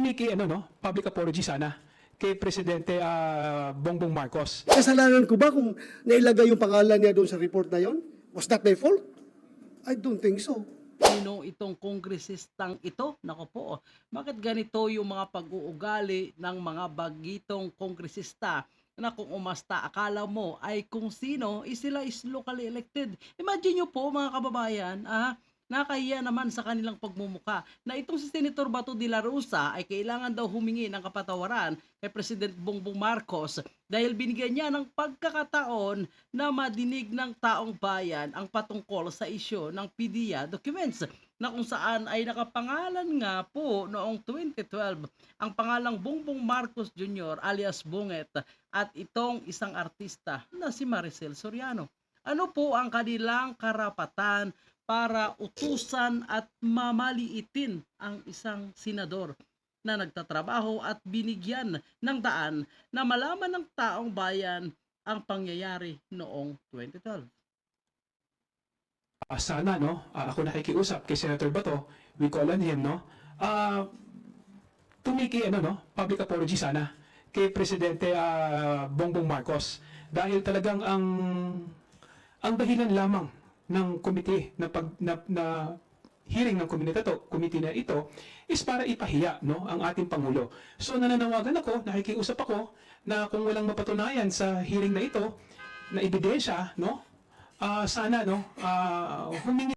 tumiki ano no, public apology sana kay Presidente ah, Bongbong Marcos. Kasalanan ko ba kung nailagay yung pangalan niya doon sa report na yon? Was that my fault? I don't think so. Sino itong kongresistang ito? Nako po, oh. bakit ganito yung mga pag-uugali ng mga bagitong kongresista na kung umasta akala mo ay kung sino is sila is locally elected. Imagine nyo po mga kababayan, ah, nakahiya naman sa kanilang pagmumuka na itong si Senator Bato de la Rosa ay kailangan daw humingi ng kapatawaran kay President Bongbong Marcos dahil binigyan niya ng pagkakataon na madinig ng taong bayan ang patungkol sa isyo ng PDEA documents na kung saan ay nakapangalan nga po noong 2012 ang pangalang Bongbong Marcos Jr. alias Bunget at itong isang artista na si Maricel Soriano. Ano po ang kanilang karapatan para utusan at mamaliitin ang isang senador na nagtatrabaho at binigyan ng daan na malaman ng taong bayan ang pangyayari noong 2012. Ah, sana no, ah, ako nakikiusap kay Senator Bato, we call on him no. Ah, tumiki ano no, public apology sana kay Presidente ah, Bongbong Marcos dahil talagang ang ang dahilan lamang ng komite na pag na, na hearing ng komite to, komite na ito is para ipahiya no ang ating pangulo. So nananawagan ako, nakikiusap ako na kung walang mapatunayan sa hearing na ito na ebidensya no, ah, sana no, ah, humingi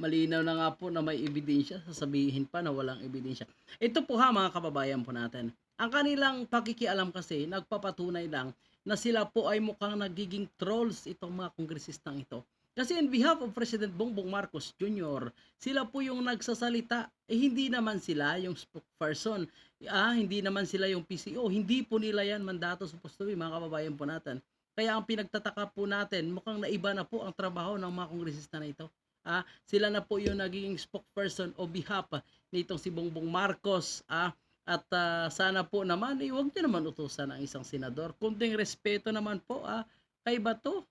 Malinaw na nga po na may ebidensya, sasabihin pa na walang ebidensya. Ito po ha mga kababayan po natin. Ang kanilang pakikialam kasi nagpapatunay lang na sila po ay mukhang nagiging trolls itong mga kongresistang ito. Kasi in behalf of President Bongbong Marcos Jr., sila po yung nagsasalita. Eh hindi naman sila yung spokesperson. Ah, hindi naman sila yung PCO. Hindi po nila yan mandato supposed to be mga kababayan po natin. Kaya ang pinagtataka po natin, mukhang naiba na po ang trabaho ng mga kongresista na ito. Ah, sila na po yung naging spokesperson o behalf nitong si Bongbong Marcos. Ah, at ah, sana po naman, eh, huwag niyo naman utusan ang isang senador. Kunting respeto naman po ah, kay Bato.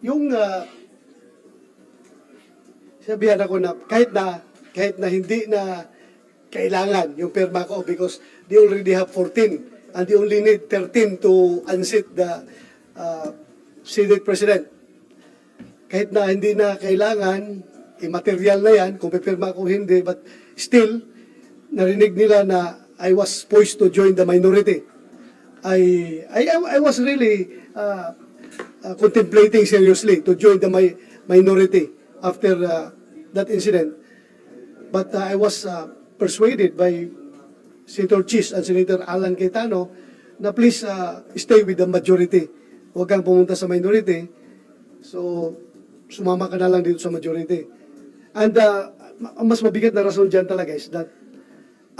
Yung uh, sabihan ako na kahit na kahit na hindi na kailangan yung perma ko because they already have 14 and they only need 13 to unseat the uh, Senate President. Kahit na hindi na kailangan, immaterial na yan, kung pipirma ko hindi, but still, narinig nila na I was poised to join the minority. I, I, I was really uh, uh, contemplating seriously to join the mi- minority after uh, that incident. But uh, I was uh, persuaded by Senator Chis and Senator Alan Cayetano na please uh, stay with the majority. Huwag kang pumunta sa minority. So, sumama ka na lang dito sa majority. And uh, mas mabigat na rason dyan talaga is that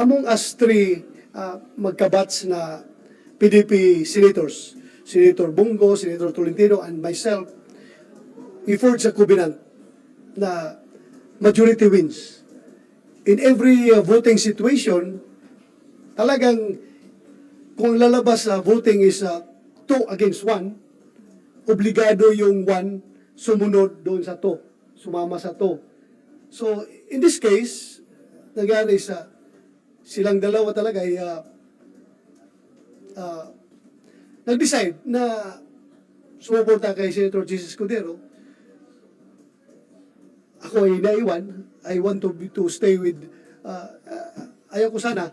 among us three uh, magkabats na PDP senators, Senator Bungo, Senator Tolentino, and myself, we forged a covenant na majority wins. In every uh, voting situation, talagang kung lalabas sa voting is uh, two against one, obligado yung one sumunod doon sa to, sumama sa to. So, in this case, nangyari sa silang dalawa talaga ay uh, uh, nag-decide na sumuporta kay Senator Jesus Cudero. Ako ay naiwan. I want to be, to stay with uh, uh, ayaw ko sana.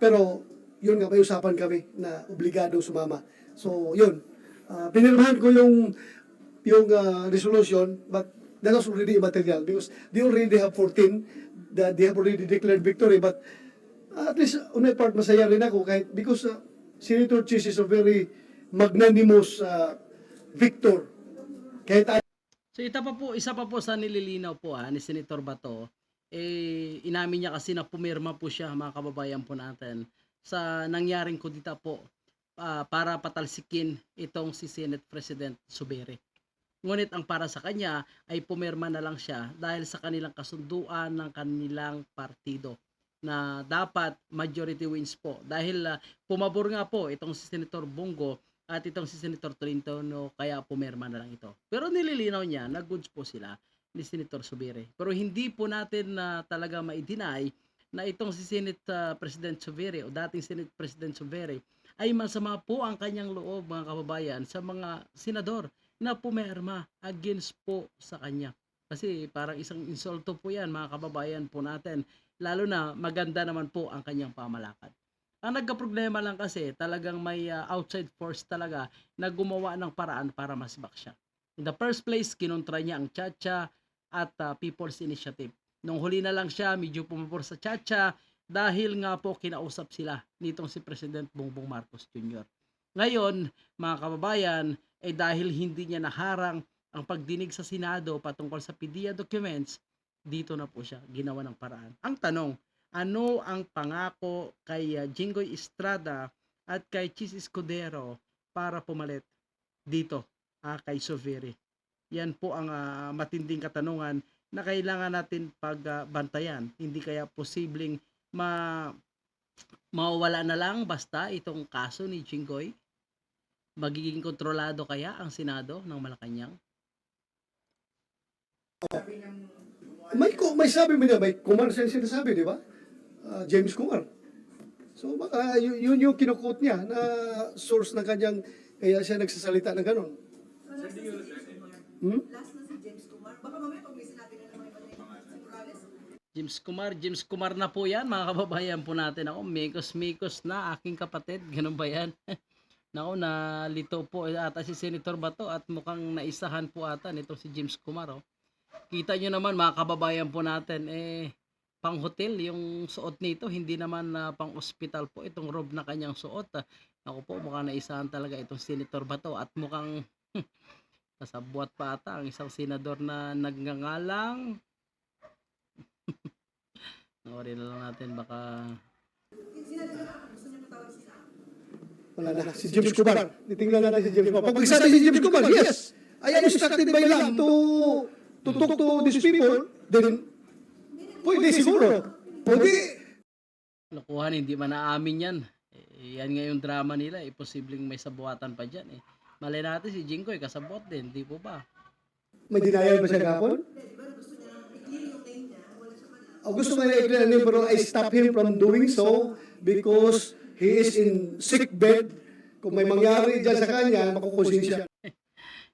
Pero yun nga, may usapan kami na obligado sumama. So, yun. Uh, pinirmahan ko yung yung uh, resolution, but that was already immaterial because they already have 14, that they have already declared victory, but at least on my part, masaya rin ako kahit because uh, Senator Chis is a very magnanimous uh, victor. Kahit So ita pa po, isa pa po sa nililinaw po ha, ni Senator Bato, eh, inamin niya kasi na pumirma po siya mga kababayan po natin sa nangyaring kudita po ah, para patalsikin itong si Senate President Subere. Ngunit ang para sa kanya ay pumirma na lang siya dahil sa kanilang kasunduan ng kanilang partido na dapat majority wins po. Dahil ah, pumabor nga po itong si Senator Bongo at itong si Senator Tolentino kaya pumirma na lang ito. Pero nililinaw niya na goods po sila ni Senator Subire. Pero hindi po natin na talaga ma-deny na itong si Senate ah, President Suvere o dating Senate President Suvere ay masama po ang kanyang loob mga kababayan sa mga senador na pumerma against po sa kanya. Kasi parang isang insulto po yan mga kababayan po natin. Lalo na maganda naman po ang kanyang pamalakad. Ang nagka-problema lang kasi talagang may ah, outside force talaga na gumawa ng paraan para masbak siya. In the first place, kinontra niya ang Chacha at ah, People's Initiative. Nung huli na lang siya, medyo pumapor sa Chacha dahil nga po kinausap sila nitong si President Bongbong Marcos Jr. Ngayon, mga kababayan, eh dahil hindi niya naharang ang pagdinig sa Senado patungkol sa PDEA documents, dito na po siya ginawa ng paraan. Ang tanong, ano ang pangako kay uh, Jinggoy Estrada at kay Chis Escudero para pumalit dito ah, kay Sovere? Yan po ang ah, matinding katanungan na kailangan natin pagbantayan. Hindi kaya posibleng ma mawala na lang basta itong kaso ni Jinggoy? Magiging kontrolado kaya ang Senado ng Malacanang? May, ku- may sabi mo niya, may Kumar siya sinasabi, di ba? Ah, James Kumar. So baka yun, yun yung kinukot niya na source ng kanyang, kaya siya nagsasalita na gano'n. Hmm? Last na si James Kumar. Baka mamaya pag may sinabi na naman. James Kumar, James Kumar na po yan, mga kababayan po natin. Ako, mikos-mikos na, aking kapatid. Ganun ba yan? Nako, nalito po ata si Senator Bato at mukhang naisahan po ata nito si James Kumar. Oh. Kita nyo naman, mga kababayan po natin, eh, pang hotel yung suot nito, hindi naman na pang ospital po itong robe na kanyang suot. Ah. Ako po, mukhang naisahan talaga itong Senator Bato at mukhang kasabwat pa ata ang isang senador na nagngangalang Nawarin na lang natin baka Wala na, si James Kumar. Titingnan natin si James Kumar. Pag magsabi si James Kumar, yes, I am instructed by law to, to talk to these people, then, pwede siguro. Pwede. lokohan hindi man naamin yan. Eh, yan nga yung drama nila, eh, posibleng may sabuatan pa dyan eh. Malay natin si Jingkoy kasabot din, di po ba? May denial ba siya gapon? Oh, gusto nga niya i-clear niya, pero I stop him from doing so because he is in sick bed. Kung may mangyari dyan sa kanya, makukusin siya.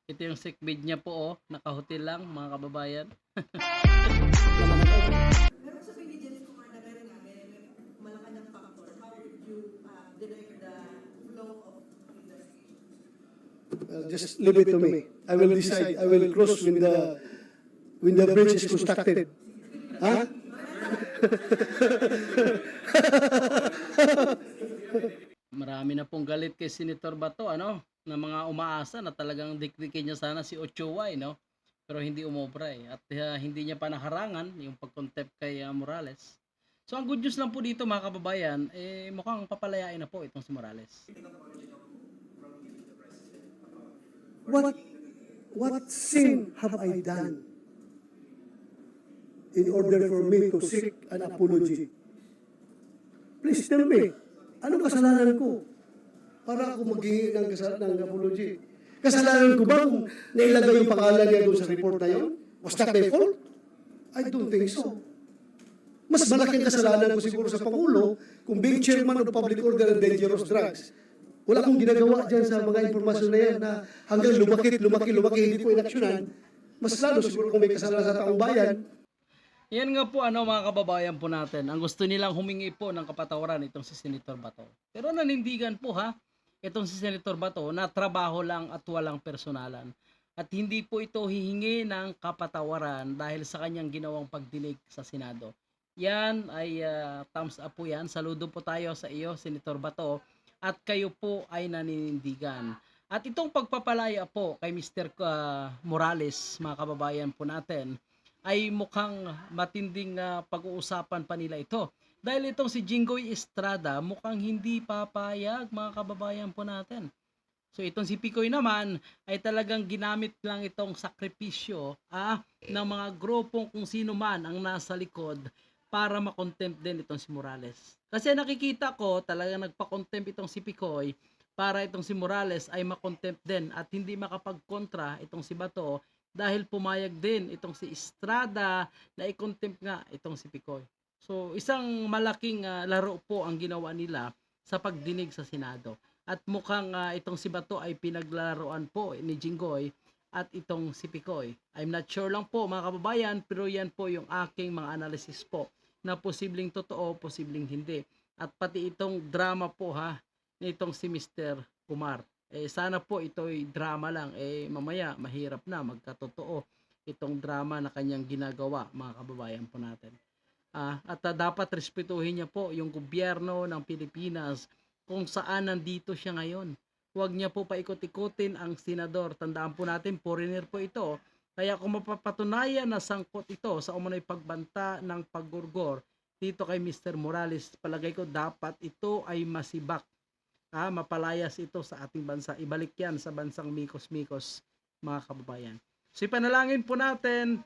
Ito yung sick bed niya po oh, nakahotel lang mga kababayan. Sabi ni James Kumar na meron may Malacanang factor. How would you uh, direct the flow of investigation? Uh, just leave it to me. I will decide. I will cross when the when the bridge is constructed. Ha? Marami na pong galit kay Senator Bato, ano? Na mga umaasa na talagang dikdikin niya sana si Ochoa, eh, no? Pero hindi umobra eh. At uh, hindi niya pa naharangan yung pag-contempt kay uh, Morales. So ang good news lang po dito mga kababayan, eh mukhang papalayain na po itong si Morales. What what sin have I done in order for me to seek an apology? Please tell me, ano kasalanan ko para ako maghingi ng, ng apology? Kasalanan ko ba kung nailagay yung pangalan niya doon sa report na yun? Was that my fault? I don't think so. Mas malaking kasalanan ko siguro sa Pangulo kung being chairman of public order and dangerous drugs. Wala akong ginagawa dyan sa mga impormasyon na yan na hanggang lumakit, lumaki, lumaki, hindi ko inaksyonan. Mas lalo siguro kung may kasalanan sa taong bayan, Yan nga po ano mga kababayan po natin. Ang gusto nilang humingi po ng kapatawaran itong si Senator Bato. Pero nanindigan po ha, itong si Senator Bato na trabaho lang at walang personalan. At hindi po ito hihingi ng kapatawaran dahil sa kanyang ginawang pagdinig sa Senado. Yan ay ah, thumbs up po yan. Saludo po tayo sa iyo, Senator Bato. At kayo po ay naninindigan. At itong pagpapalaya po kay Mr. ah, Morales, mga kababayan po natin, ay mukhang matinding ah, pag-uusapan pa nila ito. Dahil itong si Jinggoy Estrada mukhang hindi papayag mga kababayan po natin. So itong si Picoy naman ay talagang ginamit lang itong sakripisyo ah, ng mga grupong kung sino man ang nasa likod para makontempt din itong si Morales. Kasi nakikita ko talagang nagpa-contempt itong si Picoy para itong si Morales ay makontempt din at hindi makapagkontra itong si Bato dahil pumayag din itong si Estrada na i-contempt nga itong si Picoy. So, isang malaking ah, laro po ang ginawa nila sa pagdinig sa Senado. At mukhang ah, itong si Bato ay pinaglalaroan po ni Jinggoy at itong si Picoy. I'm not sure lang po mga kababayan, pero yan po yung aking mga analysis po na posibleng totoo, posibleng hindi. At pati itong drama po ha, nitong si Mr. Kumar. Eh, sana po ito'y drama lang. Eh, mamaya, mahirap na magkatotoo itong drama na kanyang ginagawa, mga kababayan po natin. Ah, at ah, dapat respetuhin niya po yung gobyerno ng Pilipinas kung saan nandito siya ngayon. Huwag niya po paikot-ikutin ang senador. Tandaan po natin, foreigner po ito. Kaya kung mapapatunayan na sangkot ito sa umano'y pagbanta ng paggurgor dito kay Mr. Morales, palagay ko dapat ito ay masibak. Ah, mapalayas ito sa ating bansa. Ibalik yan sa bansang Mikos-Mikos, mga kababayan. So ipanalangin po natin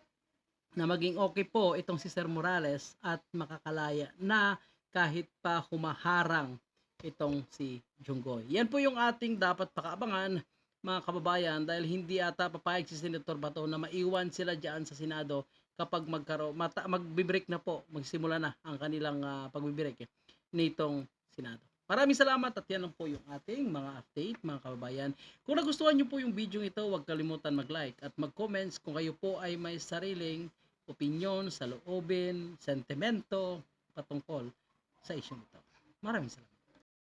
na maging okay po itong si Sir Morales at makakalaya na kahit pa humaharang itong si Junggoy. Yan po yung ating dapat pakaabangan mga kababayan dahil hindi ata papayag si Senator Bato na maiwan sila diyan sa Senado kapag magkaro mata, magbi-break na po, magsimula na ang kanilang uh, pagbibreak eh, nitong Senado. Maraming salamat at yan lang po yung ating mga update mga kababayan. Kung nagustuhan nyo po yung video ito, huwag kalimutan mag-like at mag-comments kung kayo po ay may sariling opinion, saloobin, sentimento patungkol sa issue nito. Maraming salamat.